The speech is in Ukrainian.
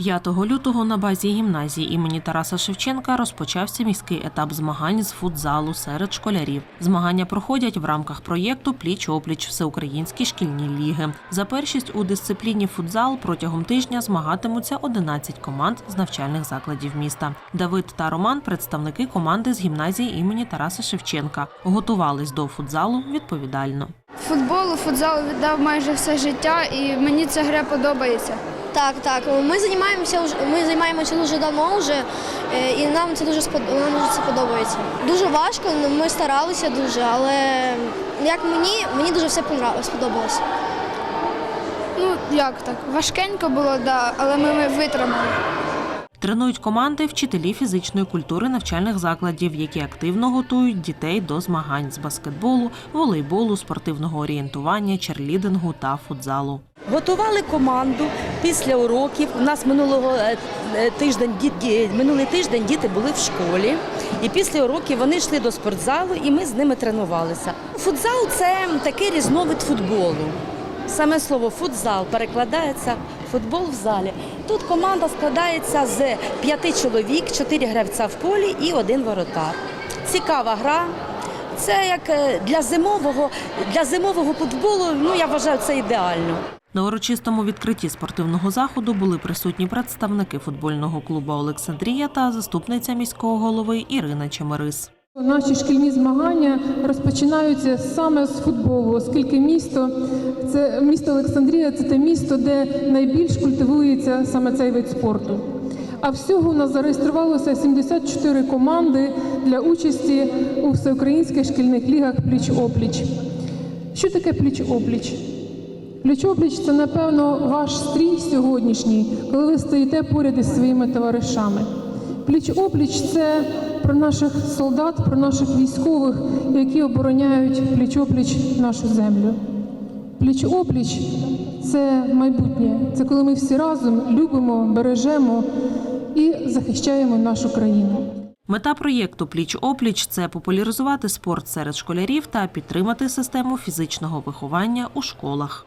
5 лютого на базі гімназії імені Тараса Шевченка розпочався міський етап змагань з футзалу серед школярів. Змагання проходять в рамках проєкту Пліч опліч всеукраїнські шкільні ліги. За першість у дисципліні футзал протягом тижня змагатимуться 11 команд з навчальних закладів міста. Давид та Роман представники команди з гімназії імені Тараса Шевченка. Готувались до футзалу відповідально. Футболу, футзалу віддав майже все життя, і мені ця гра подобається. Так, так. Ми займаємося вже ми займаємося дуже давно вже, е, і нам це дуже нам дуже це подобається. Дуже важко, ну, ми старалися дуже, але як мені, мені дуже все сподобалося. Ну як так? Важкенько було, да, але ми, ми витримали. Тренують команди вчителі фізичної культури навчальних закладів, які активно готують дітей до змагань з баскетболу, волейболу, спортивного орієнтування, черлідингу та футзалу. Готували команду після уроків. У нас минулого е, е, тиждень ді- ді- минулий тиждень діти були в школі, і після уроків вони йшли до спортзалу, і ми з ними тренувалися. Футзал це такий різновид футболу. Саме слово футзал перекладається футбол в залі. Тут команда складається з п'яти чоловік, чотири гравця в полі і один воротар. Цікава гра. Це як е, для зимового, для зимового футболу, ну я вважаю, це ідеально. На урочистому відкритті спортивного заходу були присутні представники футбольного клубу Олександрія та заступниця міського голови Ірина Чемерис. Наші шкільні змагання розпочинаються саме з футболу, оскільки місто це місто Олександрія це те місто, де найбільш культивується саме цей вид спорту. А всього у нас зареєструвалося 74 команди для участі у всеукраїнських шкільних лігах пліч-опліч. Що таке пліч-опліч? Пліч-опліч це, напевно, ваш стрій сьогоднішній, коли ви стоїте поряд із своїми товаришами. Пліч-опліч це про наших солдат, про наших військових, які обороняють пліч-опліч нашу землю. Пліч-опліч це майбутнє, це коли ми всі разом любимо, бережемо і захищаємо нашу країну. Мета проєкту Пліч опліч це популяризувати спорт серед школярів та підтримати систему фізичного виховання у школах.